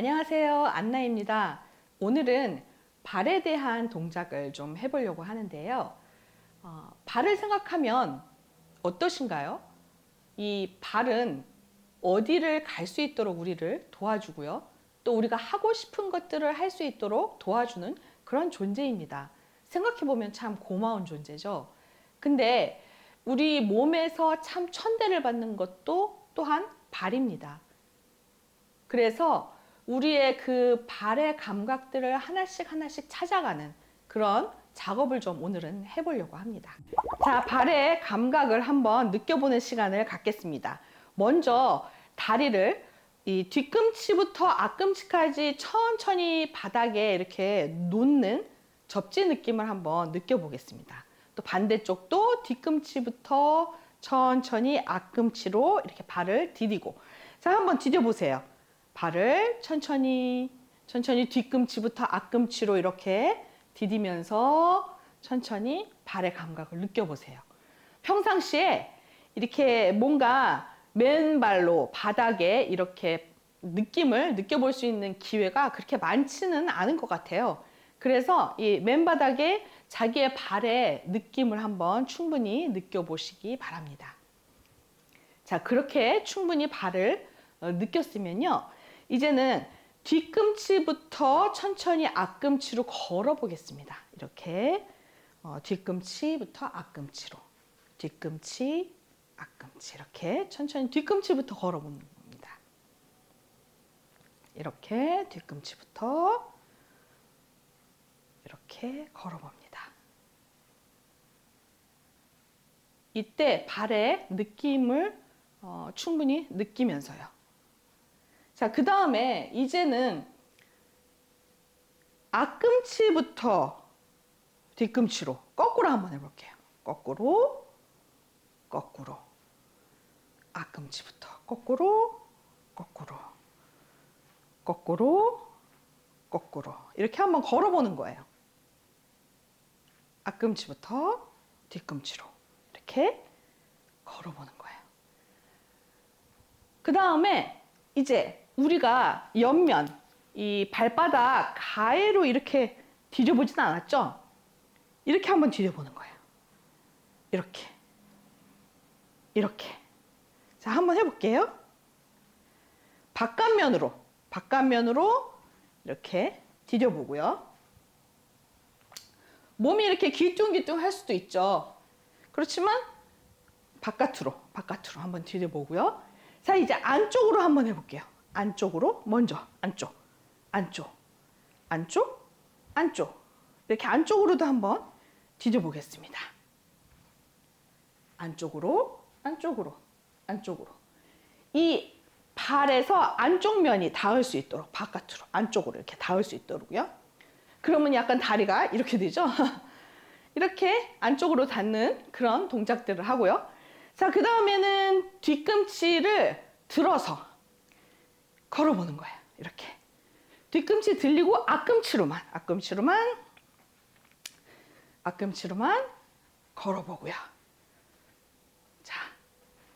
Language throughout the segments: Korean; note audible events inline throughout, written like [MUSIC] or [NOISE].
안녕하세요. 안나입니다. 오늘은 발에 대한 동작을 좀 해보려고 하는데요. 어, 발을 생각하면 어떠신가요? 이 발은 어디를 갈 수 있도록 우리를 도와주고요. 또 우리가 하고 싶은 것들을 할 수 있도록 도와주는 그런 존재입니다. 생각해보면 참 고마운 존재죠. 근데 우리 몸에서 참 천대를 받는 것도 또한 발입니다. 그래서 우리의 그 발의 감각들을 하나씩 하나씩 찾아가는 그런 작업을 좀 오늘은 해보려고 합니다. 자, 발의 감각을 한번 느껴보는 시간을 갖겠습니다. 먼저 다리를 이 뒤꿈치부터 앞꿈치까지 천천히 바닥에 이렇게 놓는 접지 느낌을 한번 느껴보겠습니다. 또 반대쪽도 뒤꿈치부터 천천히 앞꿈치로 이렇게 발을 디디고 자 한번 디뎌보세요. 발을 천천히 천천히 뒤꿈치부터 앞꿈치로 이렇게 디디면서 천천히 발의 감각을 느껴보세요. 평상시에 이렇게 뭔가 맨발로 바닥에 이렇게 느낌을 느껴볼 수 있는 기회가 그렇게 많지는 않은 것 같아요. 그래서 이 맨바닥에 자기의 발의 느낌을 한번 충분히 느껴보시기 바랍니다. 자, 그렇게 충분히 발을 어, 느꼈으면요. 이제는 뒤꿈치부터 천천히 앞꿈치로 걸어 보겠습니다. 이렇게 어, 뒤꿈치부터 앞꿈치로 뒤꿈치 앞꿈치 이렇게 천천히 뒤꿈치부터 걸어 겁니다. 이렇게 뒤꿈치부터 이렇게 걸어 봅니다. 이때 발의 느낌을 어, 충분히 느끼면서요. 자, 그 다음에 이제는 앞꿈치부터 뒤꿈치로 거꾸로 한번 해볼게요. 거꾸로, 거꾸로. 앞꿈치부터 거꾸로, 거꾸로. 거꾸로, 거꾸로. 이렇게 한번 걸어보는 거예요. 앞꿈치부터 뒤꿈치로. 이렇게 걸어보는 거예요. 그 다음에 이제 우리가 옆면, 이 발바닥 가해로 이렇게 뒤져보진 않았죠? 이렇게 한번 뒤져보는 거예요. 이렇게. 이렇게. 자, 한번 해볼게요. 바깥면으로, 바깥면으로 이렇게 뒤져보고요. 몸이 이렇게 기뚱기뚱 할 수도 있죠. 그렇지만 바깥으로, 바깥으로 한번 뒤져보고요. 자, 이제 안쪽으로 한번 해볼게요. 안쪽으로 먼저 안쪽, 안쪽, 안쪽, 안쪽. 이렇게 안쪽으로도 한번 뒤져 보겠습니다. 안쪽으로, 안쪽으로, 안쪽으로. 이 발에서 안쪽 면이 닿을 수 있도록 바깥으로, 안쪽으로 이렇게 닿을 수 있도록요. 그러면 약간 다리가 이렇게 되죠. [LAUGHS] 이렇게 안쪽으로 닿는 그런 동작들을 하고요. 자, 그 다음에는 뒤꿈치를 들어서 걸어보는 거예요. 이렇게. 뒤꿈치 들리고 앞꿈치로만, 앞꿈치로만, 앞꿈치로만 걸어보고요. 자,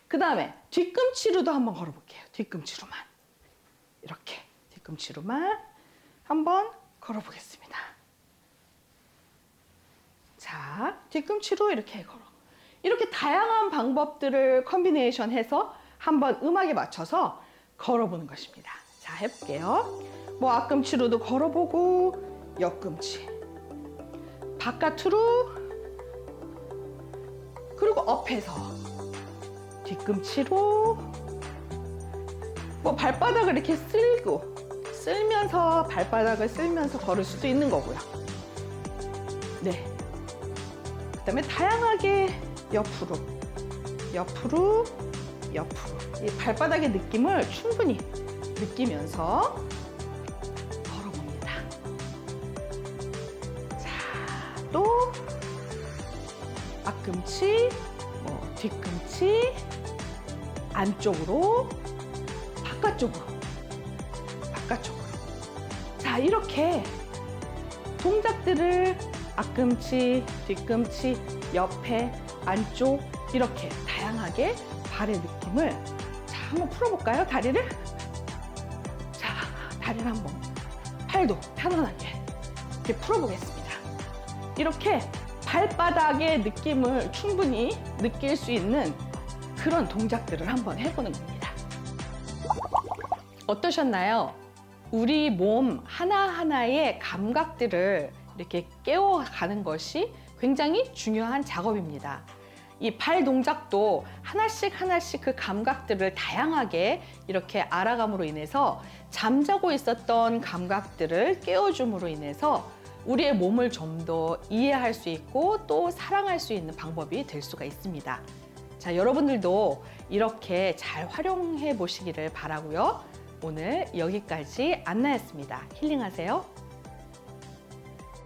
그 다음에 뒤꿈치로도 한번 걸어볼게요. 뒤꿈치로만. 이렇게. 뒤꿈치로만 한번 걸어보겠습니다. 자, 뒤꿈치로 이렇게 걸어. 이렇게 다양한 방법들을 컨비네이션 해서 한번 음악에 맞춰서 걸어보는 것입니다. 자, 해볼게요. 뭐 앞꿈치로도 걸어보고 옆꿈치, 바깥으로 그리고 업해서 뒤꿈치로 뭐 발바닥을 이렇게 쓸고 쓸면서 발바닥을 쓸면서 걸을 수도 있는 거고요. 네. 그다음에 다양하게 옆으로, 옆으로, 옆으로 이 발바닥의 느낌을 충분히 느끼면서 걸어봅니다. 자, 또 앞꿈치, 뭐 뒤꿈치, 안쪽으로, 바깥쪽으로, 바깥쪽으로. 자, 이렇게 동작들을 앞꿈치, 뒤꿈치, 옆에, 안쪽 이렇게 다양하게 발의 느낌을 자 한번 풀어볼까요 다리를 자 다리를 한번 팔도 편안하게 이렇게 풀어보겠습니다. 이렇게 발바닥의 느낌을 충분히 느낄 수 있는 그런 동작들을 한번 해보는 겁니다. 어떠셨나요? 우리 몸 하나하나의 감각들을 이렇게 깨워가는 것이 굉장히 중요한 작업입니다. 이발 동작도 하나씩 하나씩 그 감각들을 다양하게 이렇게 알아감으로 인해서 잠자고 있었던 감각들을 깨워줌으로 인해서 우리의 몸을 좀 더 이해할 수 있고 또 사랑할 수 있는 방법이 될 수가 있습니다. 자, 여러분들도 이렇게 잘 활용해 보시기를 바라고요. 오늘 여기까지 안나였습니다. 힐링하세요.